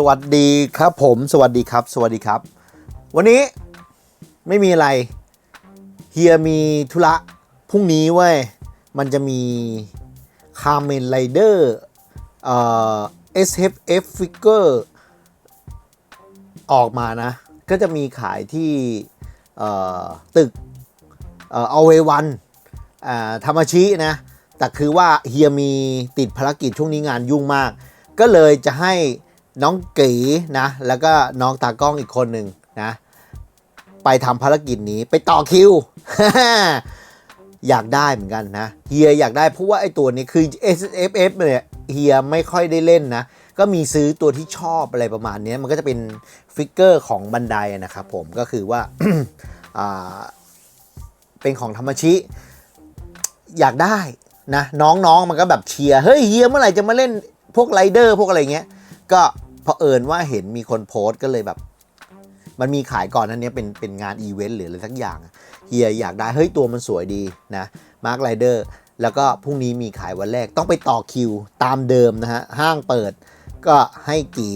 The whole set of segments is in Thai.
สวัสดีครับผม สวัสดีครับ สวัสดีครับ วันนี้ไม่มีอะไรเฮียมีธุระพรุ่งนี้เว้ยมันจะมีคา m เมนไรเดอร์เอ่อ SFF Figure ออกมานะ ก็จะมีขายที่ตึกเอ่อเอาเววันธรรมชินะ แต่คือว่าเฮียมีติดภารกิจช่วงนี้งานยุ่งมาก ก็เลยจะให้ น้องก๋นะ แล้วก็น้องตากล้องอีกคนหนึ่งนะ ไปทำภารกิจนี้ไปต่อคิว อยากได้เหมือนกันนะ เฮียอยากได้เพราะว่าไอตัวนี้คือ S F F เนี่ยเฮียไม่ค่อยได้เล่นนะ ก็มีซื้อตัวที่ชอบอะไรประมาณนี้มันก็จะเป็นฟิกเกอร์ของบันไดนะครับผมก็คือว่าอ่าเป็นของธรรมชิ อยากได้นะ น้องๆมันก็แบบเชียร์ เฮ้ยเฮียเมื่อไหร่จะมาเล่นพวกไรเดอร์พวกอะไรเงี้ย ก็ พอเอิญว่าเห็นมีคนโพสต์ก็เลยแบบ มันมีขายก่อนนั้นเนี้ยเป็นเป็นงานอีเวนต์หรืออะไรสักอย่างเฮียอยากได้เฮ้ยตัวมันสวยดีนะมาร์คไรเดอร์แล้วก็พรุ่งนี้มีขายวันแรกต้องไปต่อคิวตามเดิมนะฮะห้างเปิดก็ให้กี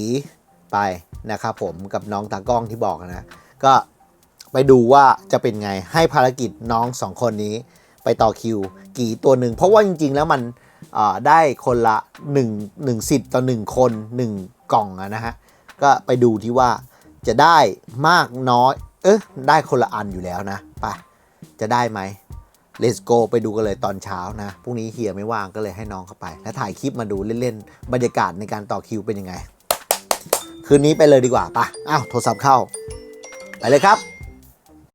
ไปนะครับผมกับน้องตากล้องที่บอกนะ ก็ไปดูว่าจะเป็นไงให้ภารกิจน้องสองคนนี้ไปต่อคิว กี่ตัวหนึ่งเพราะว่าจริงๆแล้วมันได้คนละ1 1สิทธิ์ต่อ 1 คน 1 กล่องอะนะฮะ ก็ไปดูที่ว่าจะได้มากน้อย เอ๊ะได้คนละอันอยู่แล้วนะไปจะได้ไหม Let's go ไปดูกันเลยตอนเช้านะพรุ่งนี้เฮียไม่ว่างก็เลยให้น้องเข้าไป แล้วถ่ายคลิปมาดูเล่นๆ บรรยากาศในการต่อคิวเป็นยังไง คืนนี้ไปเลยดีกว่าปะอ้าวโทรศัพท์เข้า ไปเลยครับ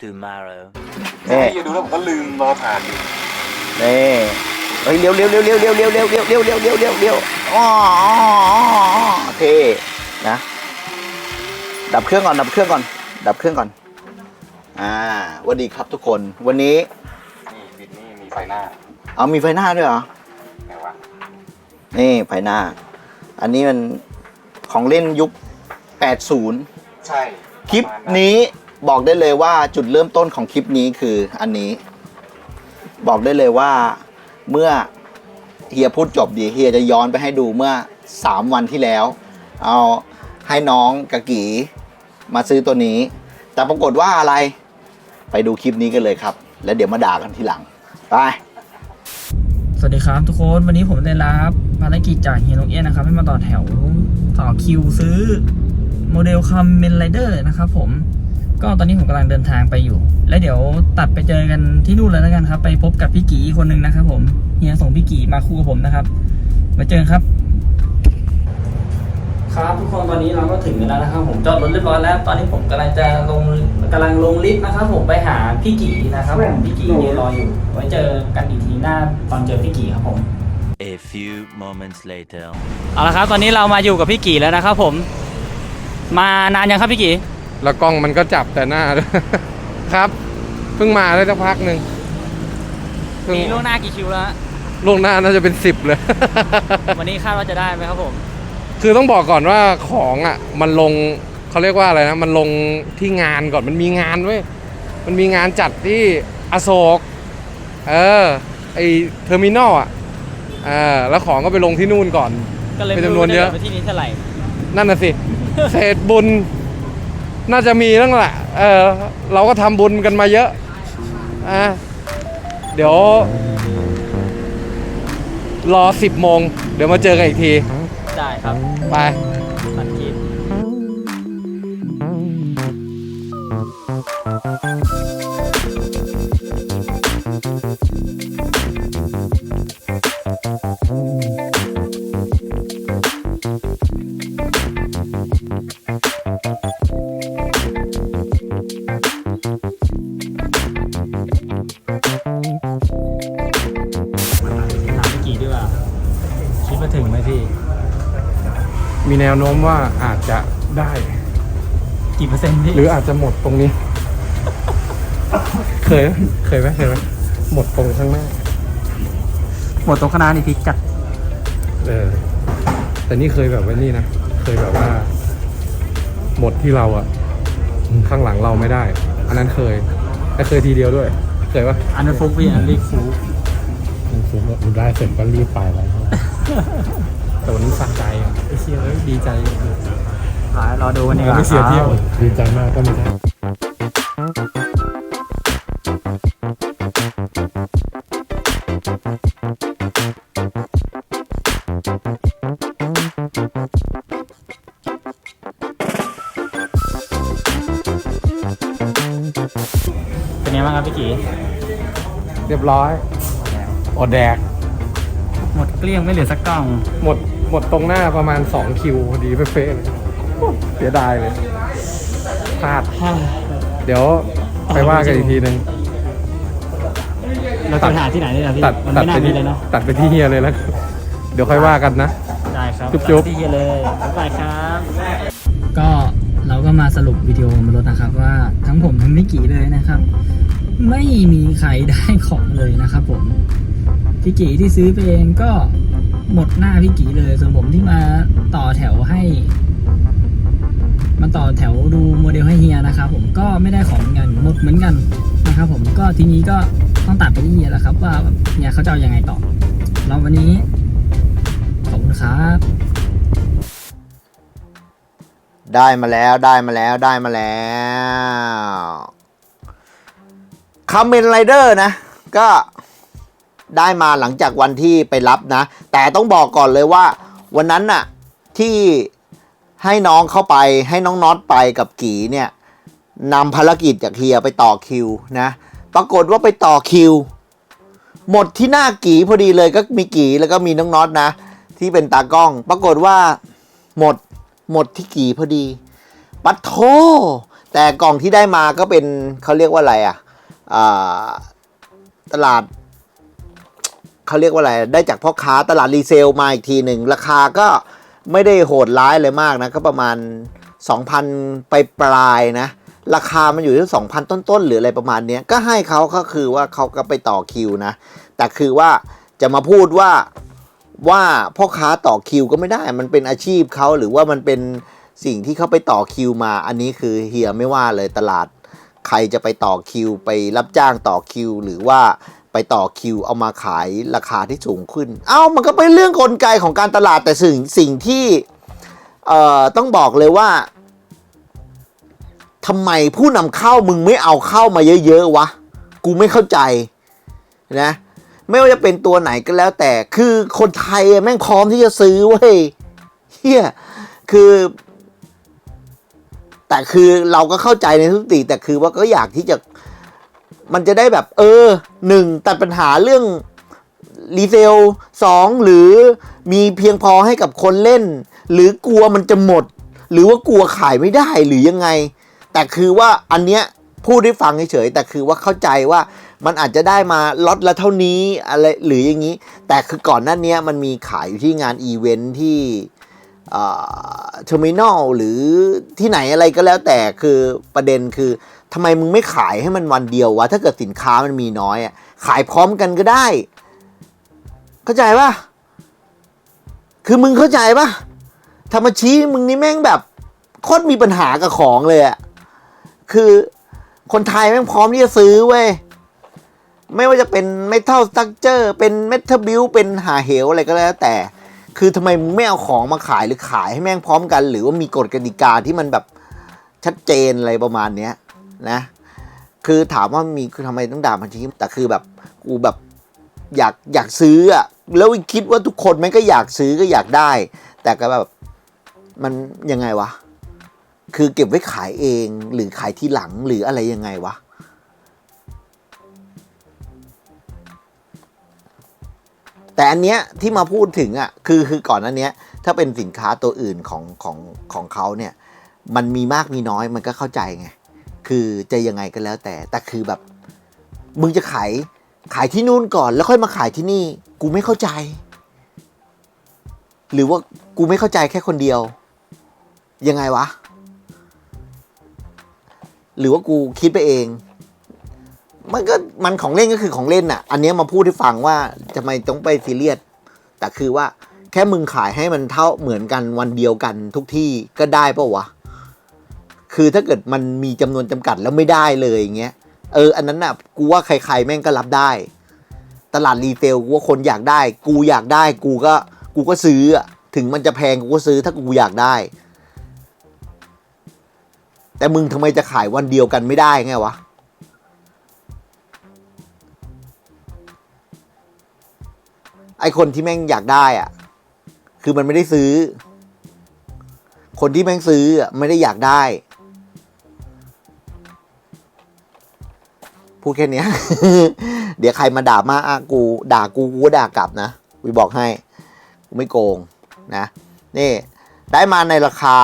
tomorrow นี่พี่ดูแล้วผมก็ลืมรอผ่านอยู่นี่เฮ้ยเร็วเร็วเร็วเร็วเร็วเร็วเร็วเร็วเร็วเร็วเร็วเร็วเร็ว อ๋ออ๋ออ๋อเท่นะ ดับเครื่องก่อน ดับเครื่องก่อน ดับเครื่องก่อน อ่าสวัสดีครับทุกคน วันนี้ นี่บิดนี่มีไฟหน้าเอามีไฟหน้าด้วยเหรอ ไงวะนี่ไฟหน้า อันนี้มันของเล่นยุค 80 ใช่คลิปประมาณนี้บอกได้เลยว่าจุดเริ่มต้นของคลิปนี้คืออันนี้ บอกได้เลยว่าเมื่อ เฮียพูดจบดีเฮียจะย้อนไปให้ดูเมื่อ 3 วันที่แล้ว เอาให้น้องกะกีมาซื้อตัวนี้ แต่ปรากฏว่าอะไรไปดูคลิปนี้กันเลยครับ แล้วเดี๋ยวมาด่ากันทีหลัง ไป สวัสดีครับทุกคนวันนี้ผมได้รับภารกิจจากเฮียนกเอี้ยนนะครับ ให้มาต่อแถวต่อคิวซื้อโมเดลคัมเมนไรเดอร์นะครับผม ก็ตอนนี้ผมกำลังเดินทางไปอยู่ แล้วเดี๋ยวตัดไปเจอกันที่นู่นเลยแล้วกันครับ ไปพบกับพี่กีอีกคนหนึ่งนะครับ ผมเฮียส่งพี่กีมาคู่กับผมนะครับ มาเจอกันครับ ครับทุกคนตอนนี้เราก็ถึงกันแล้วนะครับ ผมจอดรถเรียบร้อยแล้ว ตอนนี้ผมกำลังจะลงกำลังลงลิฟต์นะครับ ผมไปหาพี่กีนะครับผมพี่กียืนรออยู่ ไว้เจอกันอีกทีหน้าตอนเจอพี่กีครับผม a few moments later เอาละครับ ตอนนี้เรามาอยู่กับพี่กีแล้วนะครับ ผม มานานยังครับพี่กี แล้วกล้องมันก็จับแต่หน้าด้วยครับเพิ่งมาได้สักพักหนึ่งเพิ่งมีล่วงหน้ากี่คิวแล้วฮะล่วงหน้าน่าจะเป็นสิบเลย วันนี้คาดว่าจะได้ไหมครับผมคือต้องบอกก่อนว่าของอะ มันลงเขาเรียกว่าอะไรนะ มันลงที่งานก่อนมันมีงานเว้ยมันมีงานจัดที่อโศก เออ ไอเทอร์มินอลอะเออแล้วของก็ไปลงที่นู่นก่อน ก็เลยเป็นไม่จำนรู้วนว่าเยจะอะ ไปที่นี้เท่าไหร่ นั่นน่ะสิ เศษบุญ น่าจะมีนั่นแหละเออเราก็ทำบุญกันมาเยอะอะเดี๋ยว รอสิบโมง เดี๋ยวมาเจอกันอีกที ได้ครับไปทันทีถ คิดว่าถึงไหมพี่ มีแนวโน้มว่าอาจจะได้ กี่เปอร์เซ็นต์พี่หรืออาจจะหมดตรงนี้ เคยไหมเคยไหมเคยไหมหมดตรงข้างหน้า หมดตรงคณะนี่พลิกจัดเออแต่นี่เคยแบบว่านี่นะ เคยแบบว่า หมดที่เราอะข้างหลังเราไม่ได้ อันนั้นเคยแต่เคยทีเดียวด้วย เคยปะอันนั้นฟุกพี่อันนี้ฟุก ผมว่าได้เสร็จก็รีบไปแล้วแต่วันนี้สะใจอะไอ้เชี่ยเอ้ยดีใจขายรอดูวันนี้ไม่เสียเที่ยวดีใจมากก็ไม่ได้เป็นไงบ้างครับพี่กีเรียบร้อย อดแดก หมดเกลี้ยงไม่เหลือสักกล่อง หมดหมดตรงหน้าประมาณ 2 คิวพอดีเป๊ะๆเลยโอ้เสียดายเลยพลาด เดี๋ยวไปว่ากันอีกทีหนึ่งเราจะหาที่ไหนนี่นะพี่ตัดมันตัดไม่น่าไปมีที่เลยเนาะตัดไปที่เฮียเลยแล้วเดี๋ยวค่อยว่ากันนะ ได้ครับจุ๊บจุ๊บที่เลยบ๊ายบายครับ ก็เราก็มาสรุปวิดีโอมาลดนะครับว่าทั้งผมทั้งมิกิเลยนะครับ ไม่มีใครได้ของเลยนะครับผม พี่กีที่ซื้อไปเองก็หมดหน้าพี่กีเลยส่วนผมที่มาต่อแถวให้ มาต่อแถวดูโมเดลให้เฮียนะครับผมก็ไม่ได้ของเหมือนหมดเหมือนกันนะครับผมก็ทีนี้ก็ต้องตัดไปที่เฮียแล้วครับ ว่าเฮียเขาจะเอายังไงต่อแล้ววันนี้ขอบคุณครับได้มาแล้วได้มาแล้วได้มาแล้วคาเมนไรเดอร์นะ ก็ ได้มาหลังจากวันที่ไปรับนะ แต่ต้องบอกก่อนเลยว่า วันนั้นน่ะที่ให้น้องเข้าไปให้น้องน็อตไปกับกีเนี่ยนำภารกิจจากเฮียไปต่อคิวนะปรากฏว่าไปต่อคิว หมดที่หน้ากีพอดีเลยก็มีกีแล้วก็มีน้องน็อตนะ ที่เป็นตากล้อง ปรากฏว่าหมดหมดที่กีพอดี ปัดโทแต่กล่องที่ได้มาก็เป็นเขาเรียกว่าอะไรอะอ่าตลาด เขาเรียกว่าอะไร ได้จากพ่อค้าตลาดรีเซลมาอีกทีหนึ่ง ราคาก็ไม่ได้โหดร้ายเลยมากนะ ก็ประมาณ 2,000 ไปปลายนะ ราคามันอยู่ที่ 2,000 ต้นๆ หรืออะไรประมาณเนี้ยก็ให้เขาก็คือว่าเขาก็ไปต่อคิวนะ แต่คือว่าจะมาพูดว่าว่าพ่อค้าต่อคิวก็ไม่ได้ มันเป็นอาชีพเขาหรือว่ามันเป็นสิ่งที่เขาไปต่อคิวมา อันนี้คือเฮียไม่ว่าเลยตลาด ใครจะไปต่อคิวไปรับจ้างต่อคิว หรือว่า ไปต่อคิวเอามาขายราคาที่สูงขึ้น เอ้ามันก็เป็นเรื่องกลไกของการตลาดแต่สิ่งสิ่งที่เอ่อต้องบอกเลยว่าทำไมผู้นำเข้ามึงไม่เอาเข้ามาเยอะ ๆ วะ กูไม่เข้าใจนะไม่ว่าจะเป็นตัวไหนก็แล้วแต่ คือคนไทยแม่งพร้อมที่จะซื้อเว้ยเฮียคือ แต่คือเราก็เข้าใจในทุกติแต่คือว่าก็อยากที่จะ มันจะได้แบบเออหนึ่งตัดปัญหาเรื่องรีเซลสองหรือมีเพียงพอให้กับคนเล่น หรือกลัวมันจะหมด หรือว่ากลัวขายไม่ได้หรือยังไง แต่คือว่าอันเนี้ยพูดให้ฟังเฉยๆแต่คือว่าเข้าใจว่ามันอาจจะได้มาล็อตละเท่านี้อะไรหรืออย่างนี้ แต่คือก่อนหน้านี้มันมีขายอยู่ที่งานอีเวนท์ที่เทอร์มินอลหรือที่ไหนอะไรก็แล้วแต่คือประเด็นคือ ทำไมมึงไม่ขายให้มันวันเดียววะถ้าเกิดสินค้ามันมีน้อยอะขายพร้อมกันก็ได้ เข้าใจปะคือมึงเข้าใจปะธรรมชี้มึงนี่แม่งแบบโคตรมีปัญหากับของเลยอะคือคนไทยแม่งพร้อมที่จะซื้อเว้ยไม่ว่าจะเป็นเมทัลสตั๊กเจอร์เป็นเมทัลบิวเป็นหาเหวอะไรก็แล้วแต่ คือทำไมมึงไม่เอาของมาขายหรือขายให้แม่งพร้อมกัน หรือว่ามีกฎกติกาที่มันแบบชัดเจนอะไรประมาณเนี้ย นะ คือถามว่ามีคือทำไมต้องด่ามันจริงแต่คือแบบกูแบบอยากอยากซื้ออะแล้วคิดว่าทุกคนแม่งก็อยากซื้อก็อยากได้ แต่ก็แบบมันยังไงวะ คือเก็บไว้ขายเองหรือขายที่หลังหรืออะไรยังไงวะแต่อันเนี้ยที่มาพูดถึงอะคือคือก่อนอันเนี้ยถ้าเป็นสินค้าตัวอื่นของของของเขาเนี่ย มันมีมากมีน้อยมันก็เข้าใจไง คือจะยังไงก็แล้วแต่ แต่คือแบบ มึงจะขายขายที่นู่นก่อนแล้วค่อยมาขายที่นี่ กูไม่เข้าใจ หรือว่ากูไม่เข้าใจแค่คนเดียว ยังไงวะ หรือว่ากูคิดไปเอง มันก็มันของเล่นก็คือของเล่นน่ะ อันนี้มาพูดให้ฟังว่าทำไมต้องไปซีเรียสแต่คือว่าแค่มึงขายให้มันเท่าเหมือนกันวันเดียวกันทุกที่ก็ได้ปะวะ คือถ้าเกิดมันมีจำนวนจำกัดแล้วไม่ได้เลยอย่างเงี้ยเอออันนั้นน่ะกูว่าใครๆแม่งก็รับได้ ตลาดรีเทลกูว่าคนอยากได้ กูอยากได้กูก็กูก็ซื้ออะถึงมันจะแพงกูก็ซื้อถ้ากูอยากได้ แต่มึงทำไมจะขายวันเดียวกันไม่ได้ไงวะไอคนที่แม่งอยากได้อะคือมันไม่ได้ซื้อ คนที่แม่งซื้ออะไม่ได้อยากได้ พูดแค่นี้ เดี๋ยวใครมาด่ามาอะกู ด่ากูกูด่ากลับนะวิบอกให้กูไม่โกงนะ นี่ได้มาในราคา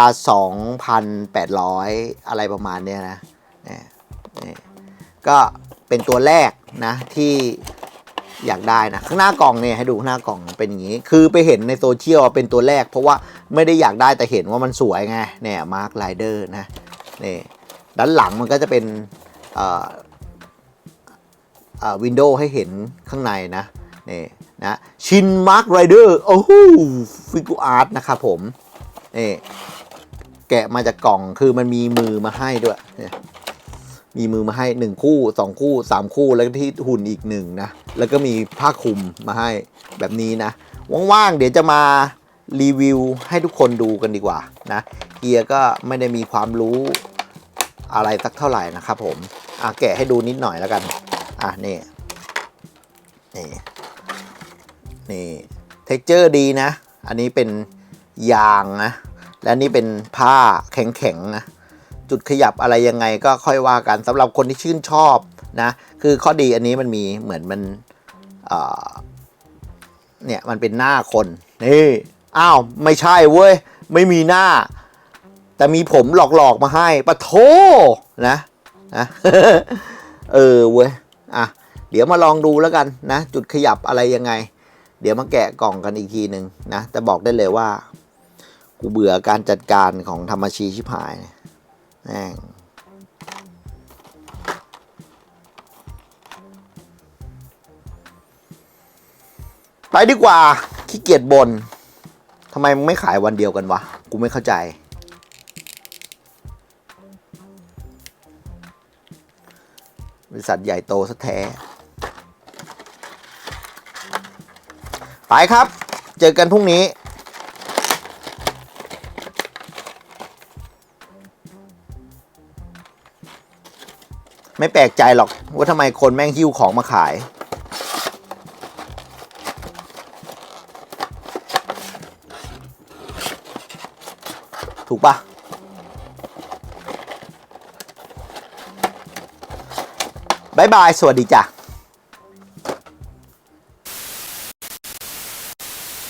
2,800 อะไรประมาณเนี้ยนะนี่นี่ก็เป็นตัวแรกนะที่อยากได้นะ ข้างหน้ากล่องเนี่ยให้ดูข้างหน้ากล่องเป็นอย่างนี้ คือไปเห็นในโซเชียลเป็นตัวแรก เพราะว่าไม่ได้อยากได้แต่เห็นว่ามันสวยไงเนี่ยมาร์คไ i เดอร์นะนี่ด้านหลังมันก็จะเป็น วินโดว์ให้เห็นข้างในนะนี่นะชินมาร์คไรเดอร์โอ้โหฟิกูอาร์ตนะครับผมนี่แกะมาจากกล่องคือมันมีมือมาให้ด้วย มีมือมาให้หนึ่งคู่สองคู่สามคู่แล้วที่หุ่นอีกหนึ่งนะ แล้วก็มีผ้าคลุมมาให้แบบนี้นะ ว่างๆ เดี๋ยวจะมารีวิวให้ทุกคนดูกันดีกว่านะเฮียร์ก็ไม่ได้มีความรู้อะไรสักเท่าไหร่นะครับผมอะแกะให้ดูนิดหน่อยแล้วกัน อะนี่ นี่ นี่เท็กเจอร์ดีนะ อันนี้เป็นยางนะ และนี่เป็นผ้าแข็งๆนะ จุดขยับอะไรยังไงก็ค่อยว่ากันสำหรับคนที่ชื่นชอบนะ คือข้อดีอันนี้มันมีเหมือนมันเอ่อเนี่ยมันเป็นหน้าคนนี่อ้าวไม่ใช่เว้ย ไม่มีหน้า แต่มีผมหลอกๆมาให้ปะโทนะนะเออเว้ย อะเดี๋ยวมาลองดูแล้วกันนะ จุดขยับอะไรยังไง เดี๋ยวมาแกะกล่องกันอีกทีหนึ่งนะแต่บอกได้เลยว่า กูเบื่อการจัดการของธรรมชีชิพหายแม่งไปดีกว่าขี้เกียจบนทำไมมึงไม่ขายวันเดียวกันวะ กูไม่เข้าใจ ษัทใหญ่โตซะแท้ ไปครับ เจอกันพรุ่งนี้ไม่แปลกใจหรอกว่าทำไมคนแม่งหิ้วของมาขาย ถูกปะายบาย สวัสดีจ้ะ